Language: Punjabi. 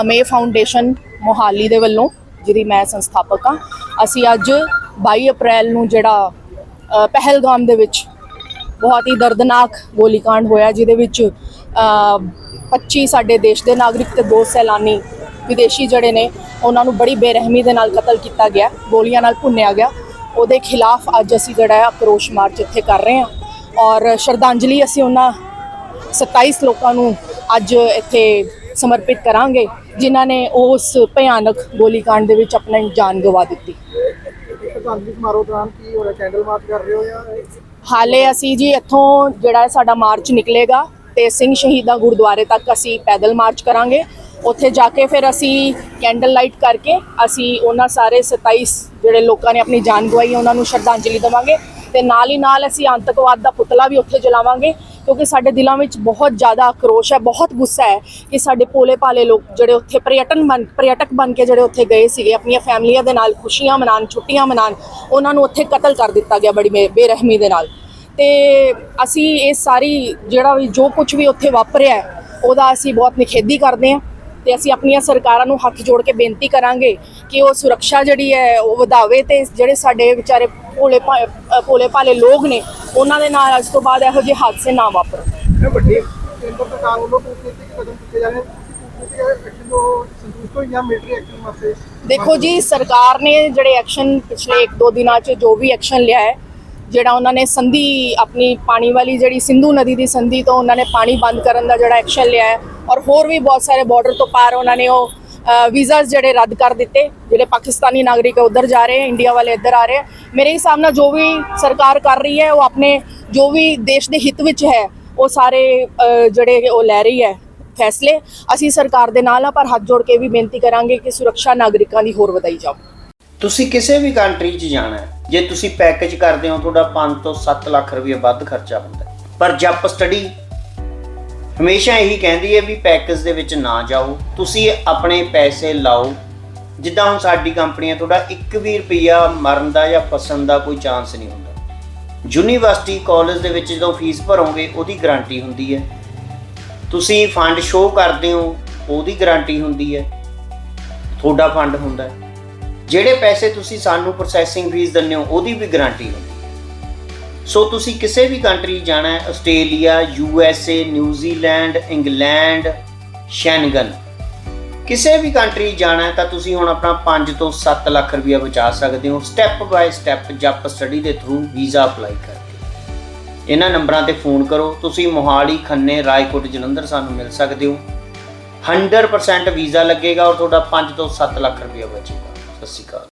ਅਮੇ ਫਾਊਂਡੇਸ਼ਨ ਮੋਹਾਲੀ ਦੇ ਵੱਲੋਂ ਜਿਹਦੀ ਮੈਂ ਸੰਸਥਾਪਕ ਹਾਂ। ਅਸੀਂ ਅੱਜ 22 ਅਪ੍ਰੈਲ ਨੂੰ ਜਿਹੜਾ ਪਹਿਲਗਾਮ ਦੇ ਵਿੱਚ ਬਹੁਤ ਹੀ ਦਰਦਨਾਕ ਗੋਲੀकांड ਹੋਇਆ ਜਿਹਦੇ ਵਿੱਚ ਅ, 25 ਸਾਡੇ ਦੇਸ਼ ਦੇ ਨਾਗਰਿਕ ਤੇ ਦੋ ਸੈਲਾਨੀ ਵਿਦੇਸ਼ੀ ਜਿਹੜੇ ਨੇ ਉਹਨਾਂ ਨੂੰ ਬੜੀ ਬੇਰਹਿਮੀ ਦੇ ਨਾਲ ਕਤਲ ਕੀਤਾ ਗਿਆ ਗੋਲੀਆਂ ਨਾਲ ਭੁੰਨਿਆ ਗਿਆ। ਉਹਦੇ ਖਿਲਾਫ ਅੱਜ ਅਸੀਂ ਜਿਹੜਾ ਹੈ ਆਕਰੋਸ਼ ਮਾਰਚ ਇੱਥੇ ਕਰ ਰਹੇ ਹਾਂ। ਔਰ ਸ਼ਰਧਾਂਜਲੀ ਅਸੀਂ ਉਹਨਾਂ 27 ਲੋਕਾਂ ਨੂੰ ਅੱਜ ਇੱਥੇ ਸਮਰਪਿਤ ਕਰਾਂਗੇ ਜਿਨ੍ਹਾਂ ਨੇ ਉਸ ਭਿਆਨਕ ਗੋਲੀकांड ਦੇ ਵਿੱਚ ਆਪਣੀ ਜਾਨ ਗਵਾ ਦਿੱਤੀ। ਸਮਾਰੋਹ ਹਾਲੇ ਅਸੀਂ ਜੀ ਇੱਥੋਂ ਜਿਹੜਾ ਸਾਡਾ ਮਾਰਚ ਨਿਕਲੇਗਾ ਤੇ ਸਿੰਘ ਸ਼ਹੀਦਾਂ ਗੁਰਦੁਆਰੇ ਤੱਕ ਅਸੀਂ ਪੈਦਲ ਮਾਰਚ ਕਰਾਂਗੇ। ਉੱਥੇ ਜਾ ਕੇ ਫਿਰ ਅਸੀਂ ਕੈਂਡਲ ਲਾਈਟ ਕਰਕੇ ਅਸੀਂ ਉਹਨਾਂ ਸਾਰੇ 27 ਜਿਹੜੇ ਲੋਕਾਂ ਨੇ ਆਪਣੀ ਜਾਨ ਗਵਾਈ ਹੈ, ਉਹਨਾਂ ਨੂੰ ਸ਼ਰਧਾਂਜਲੀ ਦੇਵਾਂਗੇ ਤੇ ਨਾਲ ਹੀ ਨਾਲ ਅਸੀਂ ਆਤੰਕਵਾਦ ਦਾ ਪੁਤਲਾ ਵੀ ਉੱਥੇ ਜਲਾਵਾਂਗੇ। ਕਿਉਂਕਿ ਸਾਡੇ ਦਿਲਾਂ ਵਿੱਚ ਬਹੁਤ ਜ਼ਿਆਦਾ ਆਕਰੋਸ਼ ਹੈ, ਬਹੁਤ ਗੁੱਸਾ ਹੈ ਕਿ ਸਾਡੇ ਭੋਲੇ ਭਾਲੇ ਲੋਕ ਜਿਹੜੇ ਉੱਥੇ ਪਰਯਟਨ ਬਣ, ਪਰਯਟਕ ਬਣ ਕੇ ਜਿਹੜੇ ਉੱਥੇ ਗਏ ਸੀਗੇ, ਆਪਣੀਆਂ ਫੈਮਲੀਆਂ ਦੇ ਨਾਲ, ਖੁਸ਼ੀਆਂ ਮਨਾਉਣ, ਛੁੱਟੀਆਂ ਮਨਾਉਣ, ਉਹਨਾਂ ਨੂੰ ਉੱਥੇ ਕਤਲ ਕਰ ਦਿੱਤਾ ਗਿਆ ਬੜੀ ਬੇ- ਬੇਰਹਿਮੀ ਦੇ ਨਾਲ। ਤੇ ਅਸੀਂ ਇਹ ਸਾਰੀ ਜਿਹੜਾ ਵੀ ਜੋ ਕੁਝ ਵੀ ਉੱਥੇ ਵਾਪਰਿਆ ਉਹਦਾ ਅਸੀਂ ਬਹੁਤ ਨਿਖੇਧੀ ਕਰਦੇ ਹਾਂ। ਤੇ ਅਸੀਂ ਆਪਣੀਆਂ ਸਰਕਾਰਾਂ ਨੂੰ ਹੱਥ ਜੋੜ ਕੇ ਬੇਨਤੀ ਕਰਾਂਗੇ ਕਿ ਉਹ ਸੁਰੱਖਿਆ ਜਿਹੜੀ ਹੈ ਉਹ ਵਧਾਵੇ ਤੇ ਜਿਹੜੇ ਸਾਡੇ ਵਿਚਾਰੇ ਭੋਲੇ ਭੋਲੇ ਭਾਲੇ ਲੋਕ ਨੇ ਉਹਨਾਂ ਦੇ ਨਾਲ ਅੱਜ ਤੋਂ ਬਾਅਦ ਇਹੋ ਜਿਹੇ ਹਾਦਸੇ ਨਾ ਵਾਪਰਨ। ਇਹ ਵੱਡੀ ਕੇਂਦਰ ਸਰਕਾਰ ਵੱਲੋਂ ਕੂਟਨੀਤਿਕ ਕਦਮ ਚੁੱਕੇ ਜਾ ਰਹੇ ਕੂਟਨੀਤਿਕ ਐਕਸ਼ਨ ਤੋਂ ਸੰਤੁਸ਼ਟ ਹੋ ਜਾਂ ਮਿਲਟਰੀ ਐਕਸ਼ਨ ਵਾਸਤੇ? ਦੇਖੋ ਜੀ ਸਰਕਾਰ ਨੇ ਜਿਹੜੇ ਐਕਸ਼ਨ ਪਿਛਲੇ 1-2 ਦਿਨਾਂ 'ਚ ਜੋ ਵੀ ਐਕਸ਼ਨ ਲਿਆ ਹੈ ਜਿਹੜਾ ਉਹਨਾਂ ਨੇ ਸੰਧੀ, ਆਪਣੀ ਪਾਣੀ ਵਾਲੀ ਜਿਹੜੀ ਸਿੰਧੂ ਨਦੀ ਦੀ ਸੰਧੀ ਤੋਂ ਉਹਨਾਂ ਨੇ ਪਾਣੀ ਬੰਦ ਕਰਨ ਦਾ ਜਿਹੜਾ ਐਕਸ਼ਨ ਲਿਆ ਹੈ। ਔਰ ਹੋਰ ਵੀ ਬਹੁਤ ਸਾਰੇ ਬਾਰਡਰ ਤੋਂ ਪਾਰ ਉਹਨਾਂ ਨੇ ਉਹ ਵੀਜ਼ਾਸ ਜਿਹੜੇ ਰੱਦ ਕਰ ਦਿੱਤੇ, ਜਿਹੜੇ ਪਾਕਿਸਤਾਨੀ ਨਾਗਰਿਕ ਹੈ ਉਧਰ ਜਾ ਰਹੇ ਹੈ ਇੰਡੀਆ ਵਾਲੇ ਇੱਧਰ ਆ ਰਹੇ। ਮੇਰੇ ਹਿਸਾਬ ਨਾਲ ਜੋ ਵੀ ਸਰਕਾਰ ਕਰ ਰਹੀ ਹੈ, ਉਹ ਆਪਣੇ ਜੋ ਵੀ ਦੇਸ਼ ਦੇ ਹਿੱਤ ਵਿੱਚ ਹੈ, ਉਹ ਸਾਰੇ ਜਿਹੜੇ ਉਹ ਲੈ ਰਹੀ ਹੈ ਫੈਸਲੇ। ਅਸੀਂ ਸਰਕਾਰ ਦੇ ਨਾਲ ਆ ਪਰ ਹੱਥ ਜੋੜ ਕੇ ਵੀ ਬੇਨਤੀ ਕਰਾਂਗੇ ਕਿ ਸੁਰੱਖਿਆ ਨਾਗਰਿਕਾਂ ਦੀ ਹੋਰ ਵਧਾਈ ਜਾਵੇ। ਤੁਸੀਂ ਕਿਸੇ ਵੀ ਕੰਟਰੀ 'ਚ ਜਾਣਾ ਹੈ ਜੇ ਤੁਸੀਂ ਪੈਕੇਜ ਕਰਦੇ ਹੋ, ਤੁਹਾਡਾ 5 ਤੋਂ 7 ਲੱਖ ਰੁਪਏ ਵੱਧ ਖਰਚਾ ਹੁੰਦਾ ਪਰ ਜਪ ਸਟੱਡੀ ਹਮੇਸ਼ਾ ਇਹੀ ਕਹਿੰਦੀ ਹੈ ਵੀ ਪੈਕੇਜ ਦੇ ਵਿੱਚ ਨਾ ਜਾਓ। ਤੁਸੀਂ ਆਪਣੇ ਪੈਸੇ ਲਾਓ। ਜਿੱਦਾਂ ਹੁਣ ਸਾਡੀ ਕੰਪਨੀ ਹੈ, ਤੁਹਾਡਾ 1 ਵੀ ਰੁਪਿਆ ਮਰਨ ਦਾ ਜਾਂ ਫਸਣ ਦਾ ਕੋਈ ਚਾਂਸ ਨਹੀਂ ਹੁੰਦਾ। ਯੂਨੀਵਰਸਿਟੀ ਕਾਲਜ ਦੇ ਵਿੱਚ ਜਦੋਂ ਫੀਸ ਭਰੋਗੇ, ਉਹਦੀ ਗਾਰੰਟੀ ਹੁੰਦੀ ਹੈ। ਤੁਸੀਂ ਫੰਡ ਸ਼ੋਅ ਕਰਦੇ ਹੋ, ਉਹਦੀ ਗਾਰੰਟੀ ਹੁੰਦੀ ਹੈ। ਤੁਹਾਡਾ ਫੰਡ ਹੁੰਦਾ ਹੈ। ਜਿਹੜੇ ਪੈਸੇ ਤੁਸੀਂ ਸਾਨੂੰ ਪ੍ਰੋਸੈਸਿੰਗ ਫੀਸ ਦਿੰਦੇ ਹੋ, ਉਹਦੀ ਵੀ ਗਾਰੰਟੀ ਹੁੰਦੀ ਸੋ ਤੁਸੀਂ ਕਿਸੇ ਵੀ ਕੰਟਰੀ ਜਾਣਾ ਹੈ Australia U S A New Zealand England Schengen ਕਿਸੇ ਵੀ ਕੰਟਰੀ ਜਾਣਾ ਤਾਂ ਤੁਸੀਂ ਹੁਣ ਆਪਣਾ 5 ਤੋਂ 7 ਲੱਖ ਰੁਪਇਆ ਬਚਾ ਸਕਦੇ ਹੋ ਸਟੈਪ ਬਾਏ ਸਟੈਪ ਜਪ ਸਟੱਡੀ ਦੇ ਥਰੂ ਵੀਜ਼ਾ ਅਪਲਾਈ ਕਰਕੇ। ਇਹਨਾਂ ਨੰਬਰਾਂ ਤੇ ਫੋਨ ਕਰੋ, ਤੁਸੀਂ ਮੋਹਾਲੀ, ਖੰਨੇ, ਰਾਏਕੋਟ, ਜਲੰਧਰ ਸਾਨੂੰ ਮਿਲ ਸਕਦੇ ਹੋ। 100% ਵੀਜ਼ਾ ਲੱਗੇਗਾ ਔਰ ਤੁਹਾਡਾ 5 ਤੋਂ 7 ਲੱਖ ਰੁਪਇਆ ਬਚੇਗਾ। classificado.